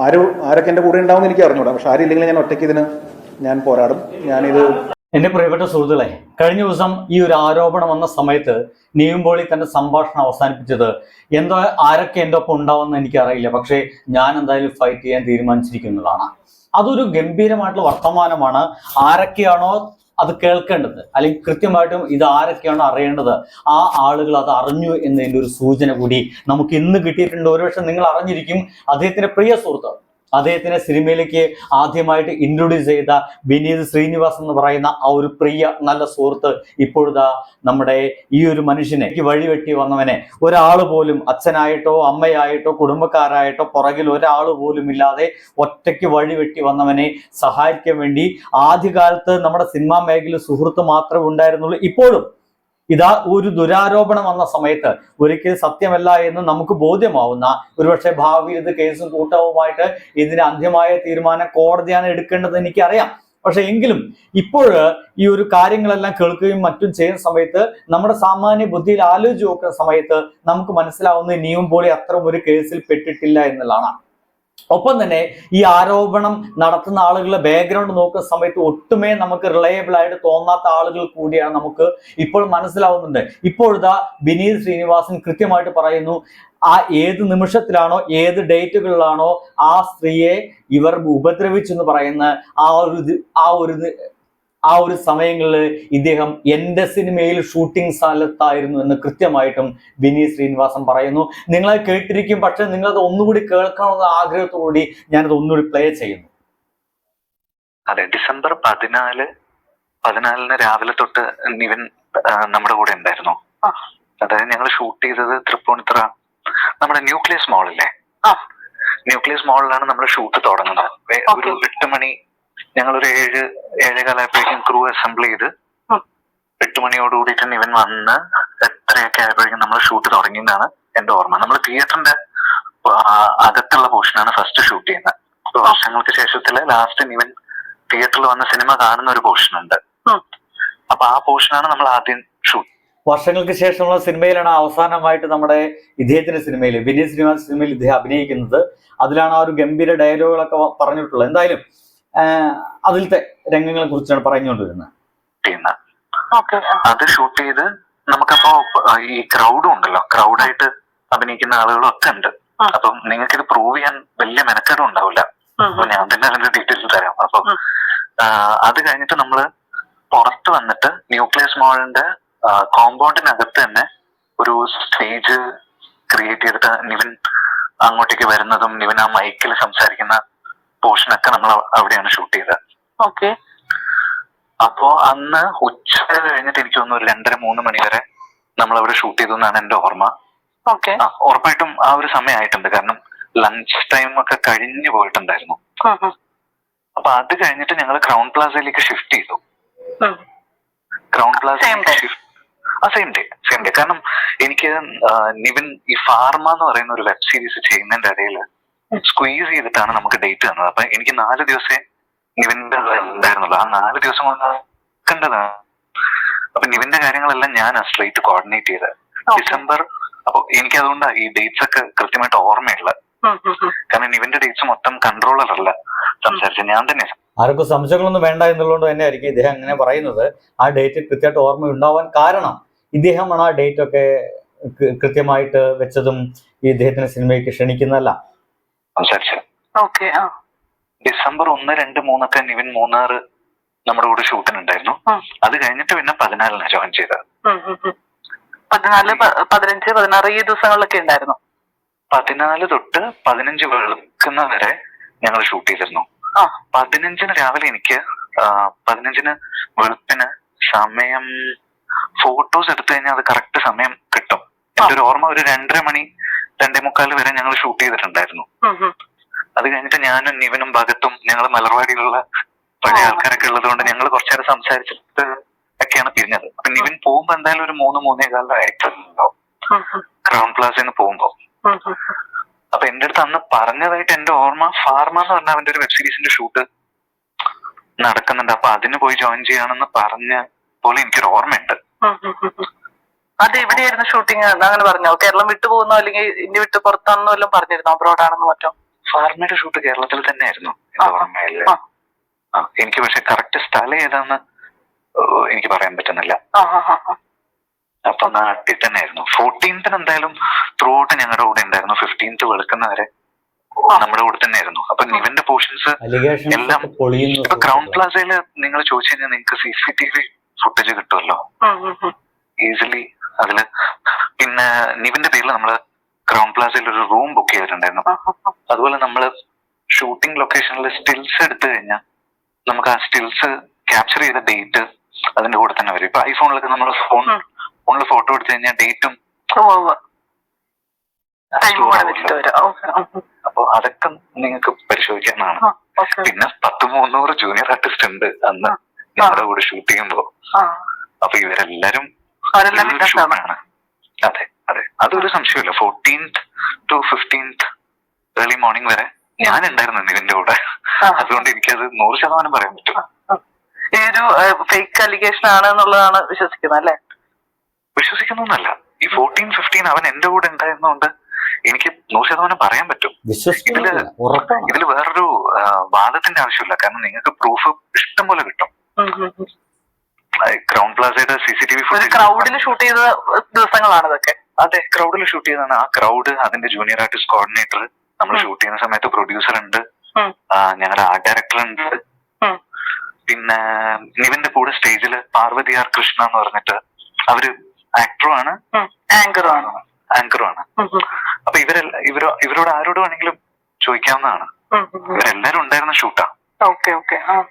ആര് ആരൊക്കെ എന്റെ കൂടെ ഉണ്ടാവും എനിക്ക് അറിഞ്ഞൂടാ. പക്ഷെ ആരില്ലെങ്കിലും ഞാൻ ഒറ്റയ്ക്ക് ഇതിന് ഞാൻ പോരാടും. ഞാനിത് എന്റെ പ്രിയപ്പെട്ട സുഹൃത്തുക്കളെ കഴിഞ്ഞ ദിവസം ഈ ഒരു ആരോപണം വന്ന സമയത്ത് നീയുമ്പോളി തന്റെ സംഭാഷണം അവസാനിപ്പിച്ചത് എന്തോ ആരൊക്കെ എന്റെ ഒപ്പം ഉണ്ടാവുമെന്ന് എനിക്കറിയില്ല. പക്ഷേ ഞാൻ എന്തായാലും ഫൈറ്റ് ചെയ്യാൻ തീരുമാനിച്ചിരിക്കുന്നതാണ്. അതൊരു ഗംഭീരമായിട്ടുള്ള വർത്തമാനമാണ്. ആരൊക്കെയാണോ അത് കേൾക്കേണ്ടത്. അല്ലെങ്കിൽ കൃത്യമായിട്ടും ഇത് ആരൊക്കെയാണോ അറിയേണ്ടത്. ആ ആളുകൾ അത് അറിഞ്ഞു എന്നതിന്റെ ഒരു സൂചന കൂടി നമുക്ക് ഇന്ന് കിട്ടിയിട്ടുണ്ട്. ഒരുപക്ഷെ നിങ്ങൾ അറിഞ്ഞിരിക്കും. അദ്ദേഹത്തിന്റെ പ്രിയ സുഹൃത്ത് അദ്ദേഹത്തിനെ സിനിമയിലേക്ക് ആദ്യമായിട്ട് ഇൻട്രൊഡ്യൂസ് ചെയ്ത വിനീത് ശ്രീനിവാസ് എന്ന് പറയുന്ന ആ ഒരു പ്രിയ നല്ല സുഹൃത്ത് ഇപ്പോഴത്തെ നമ്മുടെ ഈ ഒരു മനുഷ്യനെ വഴിവെട്ടി വന്നവനെ. ഒരാൾ പോലും അച്ഛനായിട്ടോ അമ്മയായിട്ടോ കുടുംബക്കാരായിട്ടോ പുറകിൽ ഒരാൾ പോലും ഇല്ലാതെ ഒറ്റയ്ക്ക് വഴിവെട്ടി വന്നവനെ സഹായിക്കാൻ വേണ്ടി ആദ്യകാലത്ത് നമ്മുടെ സിനിമാ മേഖലയിൽ സുഹൃത്ത് മാത്രമേ ഉണ്ടായിരുന്നുള്ളൂ. ഇപ്പോഴും ഇതാ ഒരു ദുരാരോപണം വന്ന സമയത്ത് ഒരിക്കലും സത്യമല്ല എന്ന് നമുക്ക് ബോധ്യമാവുന്ന ഒരുപക്ഷെ ഭാവിയിൽ ഇത് കേസും കൂട്ടവുമായിട്ട് ഇതിന് അന്ത്യമായ തീരുമാനം കോടതിയാണ് എടുക്കേണ്ടത് എനിക്കറിയാം. പക്ഷെ എങ്കിലും ഇപ്പോൾ ഈ ഒരു കാര്യങ്ങളെല്ലാം കേൾക്കുകയും മറ്റും ചെയ്യുന്ന സമയത്ത് നമ്മുടെ സാമാന്യ ബുദ്ധിയിൽ ആലോചിച്ച് നോക്കുന്ന സമയത്ത് നമുക്ക് മനസ്സിലാവുന്ന നിയമം പോലെ അത്തരം ഒരു കേസിൽ പെട്ടിട്ടില്ല എന്നുള്ളതാണ്. ഒപ്പം തന്നെ ഈ ആരോപണം നടത്തുന്ന ആളുകളുടെ ബാക്ക്ഗ്രൗണ്ട് നോക്കുന്ന സമയത്ത് ഒട്ടുമേ നമുക്ക് റിലയബിൾ ആയിട്ട് തോന്നാത്ത ആളുകൾ കൂടിയാണ് നമുക്ക് ഇപ്പോൾ മനസ്സിലാവുന്നുണ്ട്. ഇപ്പോഴത്തെ വിനീത് ശ്രീനിവാസൻ കൃത്യമായിട്ട് പറയുന്നു ആ ഏത് നിമിഷത്തിലാണോ ഏത് ഡേറ്റുകളിലാണോ ആ സ്ത്രീയെ ഇവർ ഉപദ്രവിച്ചെന്ന് പറയുന്ന ആ ഒരു ആ ഒരു ആ ഒരു സമയങ്ങളിൽ ഇദ്ദേഹം എന്റെ സിനിമയിൽ ഷൂട്ടിംഗ് സ്ഥലത്തായിരുന്നു എന്ന് കൃത്യമായിട്ടും വിനീത് ശ്രീനിവാസൻ പറയുന്നു നിങ്ങളത് കേട്ടിരിക്കും പക്ഷെ നിങ്ങളത് ഒന്നുകൂടി കേൾക്കണമെന്ന ആഗ്രഹത്തോടുകൂടി ഞാനത് ഒന്നുകൂടി പ്ലേ ചെയ്യുന്നു അതെ ഡിസംബർ പതിനാല് പതിനാലിന് രാവിലെ തൊട്ട് നിവിൻ നമ്മുടെ കൂടെ ഉണ്ടായിരുന്നു. അതായത് ഞങ്ങൾ ഷൂട്ട് ചെയ്തത് തൃപ്പൂണിത്തുറ നമ്മുടെ ന്യൂക്ലിയസ് മോളല്ലേ ആ. ന്യൂക്ലിയസ് മോളിലാണ് നമ്മൾ ഷൂട്ട് തുടങ്ങുന്നത് ഒരു. എട്ട് മണി ഞങ്ങൾ ഒരു ഏഴ് ഏഴേകാലായപ്പോഴേക്കും ക്രൂ അസംബിൾ ചെയ്ത്. എട്ട് മണിയോട് തന്നെ ഇവൻ വന്ന് എത്രയൊക്കെ ആയപ്പോഴേക്കും നമ്മൾ ഷൂട്ട് തുടങ്ങിയെന്നാണ് എന്റെ ഓർമ്മ. നമ്മൾ തിയേറ്ററിന്റെ അകത്തുള്ള പോർഷനാണ് ഫസ്റ്റ് ഷൂട്ട് ചെയ്യുന്നത്. അപ്പൊ വർഷങ്ങൾക്ക് ശേഷത്തിൽ ലാസ്റ്റ് ഇവൻ തിയേറ്ററിൽ വന്ന സിനിമ കാണുന്ന ഒരു പോർഷൻ ഉണ്ട്. അപ്പൊ ആ പോർഷനാണ് നമ്മൾ ആദ്യം ഷൂട്ട് വർഷങ്ങൾക്ക് ശേഷമുള്ള സിനിമയിലാണ് അവസാനമായിട്ട് നമ്മുടെ ഇദ്ദേഹത്തിന്റെ സിനിമയിൽ വിനീത് ശ്രീനിവാസ് സിനിമയിൽ ഇദ്ദേഹം അഭിനയിക്കുന്നത്. അതിലാണ് ആ ഒരു ഗംഭീര ഡയലോഗുകളൊക്കെ പറഞ്ഞിട്ടുള്ളത്. എന്തായാലും അതിലത്തെ രംഗങ്ങളെ കുറിച്ചാണ് പറഞ്ഞുകൊണ്ടിരുന്നത്. അത് ഷൂട്ട് ചെയ്ത് നമുക്കപ്പോ ഈ ക്രൗഡും ഉണ്ടല്ലോ. ക്രൗഡായിട്ട് അഭിനയിക്കുന്ന ആളുകളൊക്കെ ഉണ്ട്. അപ്പം നിങ്ങൾക്ക് ഇത് പ്രൂവ് ചെയ്യാൻ വലിയ മെനക്കേടും ഉണ്ടാവില്ല. അപ്പൊ ഞാൻ തന്നെ അതിന്റെ ഡീറ്റെയിൽസ് തരാം. അപ്പൊ. അത് കഴിഞ്ഞിട്ട് നമ്മൾ പുറത്ത് വന്നിട്ട് ന്യൂക്ലിയസ് മോളിന്റെ കോമ്പൗണ്ടിനകത്ത് തന്നെ ഒരു സ്റ്റേജ് ക്രിയേറ്റ് ചെയ്തിട്ട് നിവിൻ അങ്ങോട്ടേക്ക് വരുന്നതും നിവിൻ ആ മൈക്കിൽ സംസാരിക്കുന്ന പോർഷനൊക്കെ നമ്മൾ അവിടെയാണ് ഷൂട്ട് ചെയ്തത്. ഓക്കെ. അപ്പോ അന്ന് ഉച്ച കഴിഞ്ഞിട്ട് എനിക്ക് തോന്നുന്നു ഒരു രണ്ടര മൂന്ന് മണി വരെ നമ്മൾ അവിടെ ഷൂട്ട് ചെയ്തു എന്നാണ് എന്റെ ഓർമ്മ. ഓക്കെ. ഉറപ്പായിട്ടും ആ ഒരു സമയമായിട്ടുണ്ട്. കാരണം ലഞ്ച് ടൈം ഒക്കെ കഴിഞ്ഞു പോയിട്ടുണ്ടായിരുന്നു. അപ്പൊ അത് കഴിഞ്ഞിട്ട് ഞങ്ങൾ ക്രൗൺ പ്ലാസയിലേക്ക് ഷിഫ്റ്റ് ചെയ്തു. ക്രൗൺ പ്ലാസ ആ സെയിം ഡേ സെയിം ഡേ കാരണം എനിക്ക് നിവിൻ ഈ ഫാർമ എന്ന് പറയുന്ന ഒരു വെബ് സീരീസ് ചെയ്യുന്നതിന്റെ ഇടയിൽ സ്ക്വീസ് ചെയ്തിട്ടാണ് നമുക്ക് ഡേറ്റ് തന്നത്. അപ്പൊ എനിക്ക് നാല് ദിവസേ നിവിന്റെ ഉണ്ടായിരുന്നുള്ളൂ. ആ നാല് ദിവസം കൊണ്ട് കണ്ടതാണ്. അപ്പൊ നിവിന്റെ കാര്യങ്ങളെല്ലാം ഞാൻ സ്ട്രേറ്റ് കോർഡിനേറ്റ് ചെയ്തത് ഡിസംബർ അപ്പൊ എനിക്ക് അതുകൊണ്ട് ഈ ഡേറ്റ്സ് ഒക്കെ കൃത്യമായിട്ട് ഓർമ്മയുള്ള കാരണം നിവിന്റെ ഡേറ്റ്സ് മൊത്തം കൺട്രോളർ അല്ല. സംസാരിച്ചത് ഞാൻ തന്നെ. ആർക്കും സംശയങ്ങളൊന്നും വേണ്ട എന്നുള്ളതുകൊണ്ട് തന്നെ ആയിരിക്കും ഇദ്ദേഹം അങ്ങനെ പറയുന്നത്. ആ ഡേറ്റ് കൃത്യമായിട്ട് ഓർമ്മ ഉണ്ടാവാൻ കാരണം ഇദ്ദേഹമാണ് ആ ഡേറ്റ് ഒക്കെ കൃത്യമായിട്ട് വെച്ചതും ഈ ഇദ്ദേഹത്തിന് സിനിമയ്ക്ക് ക്ഷണിക്കുന്നതല്ല. സംസാരിച്ചത് ഓക്കെ ഡിസംബർ ഒന്ന് രണ്ട് മൂന്നൊക്കെ നിവിൻ മൂന്നാറ് നമ്മുടെ കൂടെ ഷൂട്ടിനുണ്ടായിരുന്നു. ഉണ്ടായിരുന്നു അത് കഴിഞ്ഞിട്ട് പിന്നെ പതിനാലിനാണ് ജോയിൻ ചെയ്തത്. പതിനാല് പതിനഞ്ച് പതിനാറ് ഈ ദിവസങ്ങളിലൊക്കെ ഉണ്ടായിരുന്നു. പതിനാല് തൊട്ട് പതിനഞ്ച് വെളുക്കുന്ന വരെ ഞങ്ങൾ ഷൂട്ട് ചെയ്തിരുന്നു. പതിനഞ്ചിന് രാവിലെ എനിക്ക് പതിനഞ്ചിന് വെളുപ്പിന് സമയം ഫോട്ടോസ് എടുത്തു കഴിഞ്ഞാൽ അത് കറക്റ്റ് സമയം കിട്ടും. എന്റെ ഒരു ഓർമ്മ ഒരു രണ്ടര മണി രണ്ടേ മുക്കാൽ വരെ ഞങ്ങൾ ഷൂട്ട് ചെയ്തിട്ടുണ്ടായിരുന്നു. അത് കഴിഞ്ഞിട്ട് ഞാനും നിവനും ഭഗത്തും ഞങ്ങൾ മലർവാടിയിലുള്ള പഴയ ആൾക്കാരൊക്കെ ഉള്ളത് കൊണ്ട് ഞങ്ങൾ കുറച്ചേരം സംസാരിച്ചിട്ട് ഒക്കെയാണ് പിരിഞ്ഞത് അപ്പൊ നിവിൻ പോകുമ്പോ എന്തായാലും ഒരു മൂന്ന് മൂന്നേ കാലത്ത് ഉം, ഉം. ക്രൗൺ പ്ലാസിൽ നിന്ന് പോകുമ്പോ. അപ്പൊ എന്റെ അടുത്ത് അന്ന് പറഞ്ഞതായിട്ട് എന്റെ ഓർമ്മ ഫാർമ എന്ന് പറഞ്ഞ അവന്റെ ഒരു വെബ് സീരീസിന്റെ ഷൂട്ട് നടക്കുന്നുണ്ട് അപ്പൊ അതിന് പോയി ജോയിൻ ചെയ്യാണെന്ന് പറഞ്ഞ പോലെ എനിക്കൊരു ഓർമ്മയുണ്ട്. അത് എവിടെയായിരുന്നു ഷൂട്ടിങ് അങ്ങനെ പറഞ്ഞോ. കേരളം വിട്ടു പോകുന്നോ അല്ലെങ്കിൽ ഇന്ത്യ വിട്ട് പുറത്താണെന്നോ എല്ലാം പറഞ്ഞിരുന്നോ. അബ്രോഡ് ആണെന്ന് മറ്റോ? ഫാർമയുടെ ഷൂട്ട് കേരളത്തിൽ തന്നെ ആയിരുന്നു എനിക്ക് പക്ഷെ കറക്റ്റ് സ്ഥലം ഏതാന്ന് എനിക്ക് പറയാൻ പറ്റുന്നില്ല. അപ്പൊ നാട്ടിൽ തന്നെ ആയിരുന്നു ഫോർട്ടീൻത്തിന് എന്തായാലും ത്രൂ ഔട്ട് ഞങ്ങളുടെ കൂടെ ഉണ്ടായിരുന്നു. ഫിഫ്റ്റീൻത്ത് വെളുക്കുന്ന വരെ നമ്മുടെ കൂടെ തന്നെ ആയിരുന്നു അപ്പൊ നിവിന്റെ പോർഷൻസ് അലിഗേഷൻ എല്ലാം ഇപ്പൊ ക്രൗൺ പ്ലാസയിൽ നിങ്ങൾ ചോദിച്ചു കഴിഞ്ഞാൽ നിങ്ങൾക്ക് C C T V footage കിട്ടുമല്ലോ. ഈസിലി അതിൽ പിന്നെ നിവിന്റെ പേരിൽ നമ്മൾ ക്രൗൺ പ്ലാസയിൽ ഒരു റൂം ബുക്ക് ചെയ്തിട്ടുണ്ടായിരുന്നു. അതുപോലെ നമ്മൾ ഷൂട്ടിംഗ് ലൊക്കേഷനിൽ സ്റ്റിൽസ് എടുത്തു കഴിഞ്ഞാൽ നമുക്ക് ആ സ്റ്റിൽസ് ക്യാപ്ചർ ചെയ്ത ഡേറ്റ് അതിന്റെ കൂടെ തന്നെ വരും. ഇപ്പൊ ഐഫോണിലൊക്കെ നമ്മൾ ഫോൺ ഫോണിൽ ഫോട്ടോ എടുത്തു കഴിഞ്ഞാൽ ഡേറ്റും അപ്പൊ അതൊക്കെ നിങ്ങൾക്ക് പരിശോധിക്കാന്നാണ് പിന്നെ പത്ത് മൂന്നൂറ് ജൂനിയർ ആർട്ടിസ്റ്റ് ഉണ്ട് അന്ന് നമ്മുടെ കൂടെ ഷൂട്ട് ചെയ്യുമ്പോ. അപ്പൊ ഇവരെല്ലാരും അതെ അതെ. അതൊരു സംശയമില്ല fourteenth to fifteenth early morning വരെ ഞാൻ ഉണ്ടായിരുന്നു നിവിന്റെ കൂടെ. അതുകൊണ്ട് എനിക്കത് നൂറ് ശതമാനം പറയാൻ പറ്റും. ഈ ഒരു ഫേക്ക് അലിഗേഷൻ ആണ് എന്നുള്ളതാണ് വിശ്വസിക്കുന്നത് അല്ലേ? വിശ്വസിക്കുന്നൊന്നല്ല. ഈ ഫോർട്ടീൻ ഫിഫ്റ്റീൻ അവൻ എന്റെ കൂടെ ഉണ്ടായിരുന്നോണ്ട് എനിക്ക് നൂറ് ശതമാനം പറയാൻ പറ്റും. ഇതിൽ ഇതിൽ ഇതിൽ വേറൊരു വാദത്തിന്റെ ആവശ്യമില്ല. കാരണം നിങ്ങൾക്ക് പ്രൂഫ് ഇഷ്ടം പോലെ കിട്ടും. ക്രൗൺ പ്ലാസയുടെ സി സി ടി വി ക്രൗഡിൽ ഷൂട്ട് ചെയ്ത ദിവസങ്ങളാണ് ഇതൊക്കെ. അതെ ക്രൗഡിൽ ഷൂട്ട് ചെയ്തതാണ് ആ ക്രൗഡ് അതിന്റെ ജൂനിയർ ആർട്ടിസ്റ്റ് കോർഡിനേറ്റർ നമ്മൾ ഷൂട്ട് ചെയ്യുന്ന സമയത്ത് പ്രൊഡ്യൂസർ ഉണ്ട്. ഞങ്ങളുടെ ആർട്ട് ഡയറക്ടർ ഉണ്ട്. പിന്നെ നിവിന്റെ കൂടെ സ്റ്റേജിൽ പാർവതി ആർ കൃഷ്ണ എന്ന് പറഞ്ഞിട്ട് അവർ ആക്ടറും ആണ്. ആങ്കറും ആണ്. ആങ്കറും ആണ്. അപ്പൊ ഇവരെല്ല ഇവരോ ഇവരോട് ആരോട് വേണമെങ്കിലും ചോദിക്കാവുന്നതാണ്. ഇവരെല്ലാരും ഉണ്ടായിരുന്ന ഷൂട്ടാ.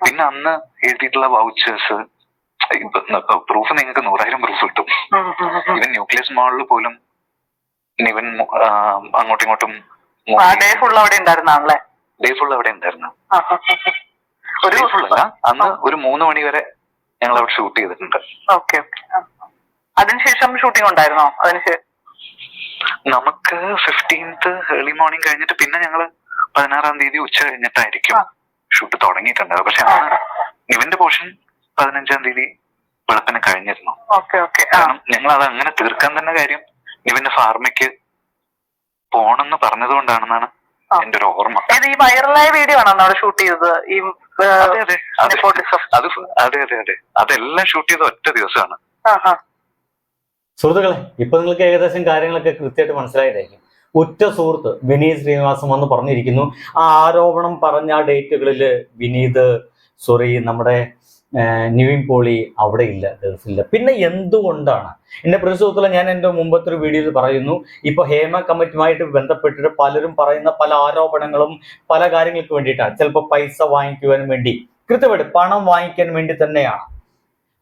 പിന്നെ അന്ന് എഴുതിയിട്ടുള്ള വൗച്ചേഴ്സ് പ്രൂഫ് നിങ്ങൾക്ക് നൂറായിരം പ്രൂഫ് കിട്ടും. ഇവൻ ന്യൂക്ലിയസ് മോളിൽ പോലും നിവൻ ആ, അങ്ങോട്ടും ഇങ്ങോട്ടും ഡേ ഫുൾ അവിടെ ഉണ്ടായിരുന്നാണല്ലേ ഡേ ഫുൾ അവിടെ ഉണ്ടായിരുന്നു. ഒരു അന്ന് ഒരു മൂന്ന് മണി വരെ ഞങ്ങൾ അവിടെ ഷൂട്ട് ചെയ്തിട്ടുണ്ട്. ഓക്കെ. അതിനുശേഷം ഷൂട്ടിംഗ് ഉണ്ടായിരുന്നോ? അതിനുശേഷം നമുക്ക് ഫിഫ്റ്റീൻത്ത് ഏർലി മോർണിംഗ് കഴിഞ്ഞിട്ട് പിന്നെ ഞങ്ങൾ പതിനാറാം തീയതി ഉച്ച കഴിഞ്ഞിട്ടായിരിക്കും ഷൂട്ട് തുടങ്ങിയിട്ടുണ്ടാവുക. പക്ഷെ ഇവന്റെ പോർഷൻ പതിനഞ്ചാം തീയതി വെളുപ്പിന് കഴിഞ്ഞിരുന്നു. കാരണം ഞങ്ങൾ അത് അങ്ങനെ തീർക്കാൻ തന്നെ കാര്യം ഇവന്റെ ഫാർമയ്ക്ക് പോണെന്ന് പറഞ്ഞതുകൊണ്ടാണെന്നാണ് കൊണ്ടാണെന്നാണ് എന്റെ ഒരു ഓർമ്മ. ഇത് ഈ വൈറലായ വീഡിയോ ആണോ അവിടെ ഷൂട്ട് ചെയ്തത്? ഈ അതെ അതെ. അതെ അത് അതെല്ലാം ഷൂട്ട് ചെയ്ത ഒറ്റ ദിവസമാണ്. സുഹൃത്തുക്കളെ ഇപ്പൊ നിങ്ങൾക്ക് ഏകദേശം കാര്യങ്ങളൊക്കെ കൃത്യമായിട്ട് മനസ്സിലായിട്ടായിരിക്കും ഉറ്റ സുഹൃത്ത് വിനീത് ശ്രീനിവാസം വന്ന് പറഞ്ഞിരിക്കുന്നു. ആ ആരോപണം പറഞ്ഞ ആ ഡേറ്റുകളിൽ വിനീത് സോറി നമ്മുടെ നിവിൻ പോളി അവിടെ ഇല്ല ഗൾഫില്ല പിന്നെ എന്തുകൊണ്ടാണ്? എന്റെ പ്രതിസുഹൃത്തുക്കളെ ഞാൻ എന്റെ മുമ്പത്തെ ഒരു വീഡിയോയിൽ പറയുന്നു ഇപ്പോൾ ഹേമ കമ്മിറ്റിയുമായിട്ട് ബന്ധപ്പെട്ടിട്ട് പലരും പറയുന്ന പല ആരോപണങ്ങളും പല കാര്യങ്ങൾക്ക് വേണ്ടിയിട്ടാണ് ചിലപ്പോൾ പൈസ വാങ്ങിക്കുവാൻ വേണ്ടി. കൃത്യമായിട്ട് പണം വാങ്ങിക്കാൻ വേണ്ടി തന്നെയാണ്.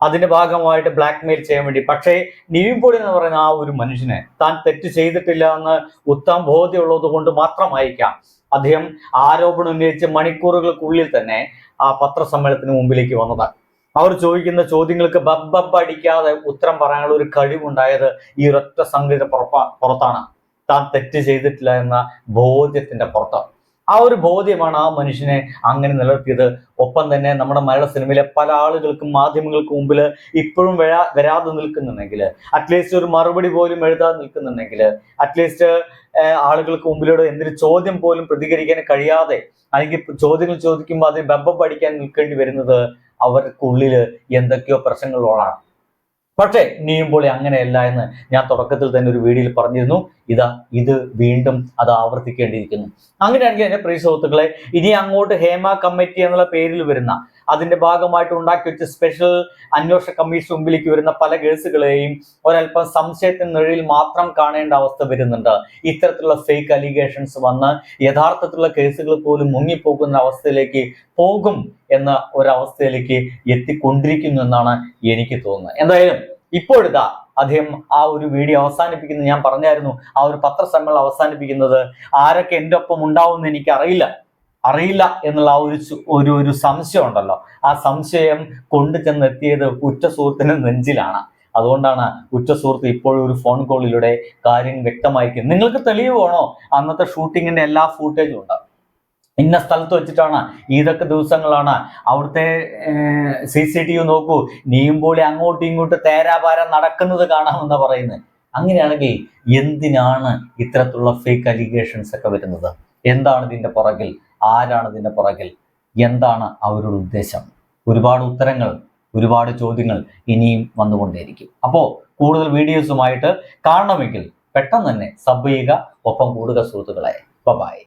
അതിന്റെ ഭാഗമായിട്ട് ബ്ലാക്ക് മെയിൽ ചെയ്യാൻ വേണ്ടി. പക്ഷേ നിവിൻ പോളി എന്ന് പറയുന്ന ആ ഒരു മനുഷ്യനെ താൻ തെറ്റ് ചെയ്തിട്ടില്ല എന്ന് ഉത്തമ ബോധ്യമുള്ളത് കൊണ്ട് മാത്രമായിരിക്കാം. അദ്ദേഹം ആരോപണം ഉന്നയിച്ച് മണിക്കൂറുകൾക്കുള്ളിൽ തന്നെ ആ പത്രസമ്മേളനത്തിന് മുമ്പിലേക്ക് വന്നത് അവർ ചോദിക്കുന്ന ചോദ്യങ്ങൾക്ക് ബബ്ബബ് അടിക്കാതെ ഉത്തരം പറയാനുള്ള ഒരു കഴിവുണ്ടായത് ഈ ഒരൊറ്റ സംഗീത പുറത്താണ്. താൻ തെറ്റ് ചെയ്തിട്ടില്ല എന്ന ബോധ്യത്തിന്റെ പുറത്ത്. ആ ഒരു ബോധ്യമാണ് ആ മനുഷ്യനെ അങ്ങനെ നിലനിർത്തിയത്. ഒപ്പം തന്നെ നമ്മുടെ മലയാള സിനിമയിലെ പല ആളുകൾക്കും മാധ്യമങ്ങൾക്കും മുമ്പിൽ ഇപ്പോഴും വരാ വരാതെ നിൽക്കുന്നുണ്ടെങ്കിൽ അറ്റ്ലീസ്റ്റ് ഒരു മറുപടി പോലും എഴുതാതെ നിൽക്കുന്നുണ്ടെങ്കിൽ അറ്റ്ലീസ്റ്റ് ആളുകൾക്ക് മുമ്പിലൂടെ എന്തൊരു ചോദ്യം പോലും പ്രതികരിക്കാൻ കഴിയാതെ അല്ലെങ്കിൽ ചോദ്യങ്ങൾ ചോദിക്കുമ്പോൾ അതിന് ബബ്ബ പഠിക്കാൻ നിൽക്കേണ്ടി വരുന്നത് അവർക്കുള്ളിൽ എന്തൊക്കെയോ പ്രശ്നങ്ങളോടാണ് പക്ഷേ നീയുമ്പോൾ അങ്ങനെയല്ല എന്ന് ഞാൻ തുടക്കത്തിൽ തന്നെ ഒരു വീഡിയോയിൽ പറഞ്ഞിരുന്നു. ഇതാ ഇത് വീണ്ടും അത് ആവർത്തിക്കേണ്ടിയിരിക്കുന്നു. അങ്ങനെയാണെങ്കിൽ എന്റെ പ്രിയ സുഹൃത്തുക്കളെ ഇനി അങ്ങോട്ട് ഹേമ കമ്മിറ്റി എന്നുള്ള പേരിൽ വരുന്ന അതിന്റെ ഭാഗമായിട്ട് ഉണ്ടാക്കി വെച്ച സ്പെഷ്യൽ അന്വേഷണ കമ്മീഷൻ മുമ്പിലേക്ക് വരുന്ന പല കേസുകളെയും ഒരല്പം സംശയത്തിന് നിഴലിൽ മാത്രം കാണേണ്ട അവസ്ഥ വരുന്നുണ്ട്. ഇത്തരത്തിലുള്ള ഫേക്ക് അലിഗേഷൻസ് വന്ന് യഥാർത്ഥത്തിലുള്ള കേസുകൾ പോലും മുങ്ങിപ്പോകുന്ന അവസ്ഥയിലേക്ക് പോകും എന്ന ഒരവസ്ഥയിലേക്ക് എത്തിക്കൊണ്ടിരിക്കുന്നു എന്നാണ് എനിക്ക് തോന്നുന്നത്. എന്തായാലും ഇപ്പോഴിതാ അദ്ദേഹം ആ ഒരു വീഡിയോ അവസാനിപ്പിക്കുന്നത് ഞാൻ പറഞ്ഞായിരുന്നു ആ ഒരു പത്രസമ്മേളനം അവസാനിപ്പിക്കുന്നത് ആരൊക്കെ എന്റെ ഒപ്പം ഉണ്ടാവുമെന്ന് എനിക്ക് അറിയില്ല എന്നുള്ള ആ ഒരു ഒരു സംശയം ഉണ്ടല്ലോ. ആ സംശയം കൊണ്ടു ചെന്നെത്തിയത് ഉറ്റ സുഹൃത്തിന് നെഞ്ചിലാണ്. അതുകൊണ്ടാണ് ഉറ്റ സുഹൃത്ത് ഇപ്പോഴും ഒരു ഫോൺ കോളിലൂടെ കാര്യം വ്യക്തമായിരിക്കും നിങ്ങൾക്ക് തെളിവ് വേണോ? അന്നത്തെ ഷൂട്ടിങ്ങിന്റെ എല്ലാ ഫൂട്ടേജും ഉണ്ട്. ഇന്ന സ്ഥലത്ത് വെച്ചിട്ടാണ് ഇതൊക്കെ ദിവസങ്ങളാണ്. അവിടുത്തെ സി സി ടി വി നോക്കൂ. നീയുമ്പോൾ അങ്ങോട്ടും ഇങ്ങോട്ടും തേരാപാര നടക്കുന്നത് കാണാമെന്നാ പറയുന്നത് അങ്ങനെയാണെങ്കിൽ എന്തിനാണ് ഇത്തരത്തിലുള്ള ഫേക്ക് അലിഗേഷൻസ് ഒക്കെ വരുന്നത്? എന്താണ് ഇതിന്റെ പുറകിൽ ആരാണ് ഇതിന്റെ പുറകിൽ? എന്താണ് അവരുടെ ഉദ്ദേശം? ഒരുപാട് ഉത്തരങ്ങൾ ഒരുപാട് ചോദ്യങ്ങൾ ഇനിയും വന്നുകൊണ്ടേയിരിക്കും. അപ്പോൾ കൂടുതൽ വീഡിയോസുമായിട്ട് കാണണമെങ്കിൽ പെട്ടെന്ന് തന്നെ സബ് ചെയ്യുക. ഒപ്പം കൂടുക സുഹൃത്തുക്കളെ. ബൈ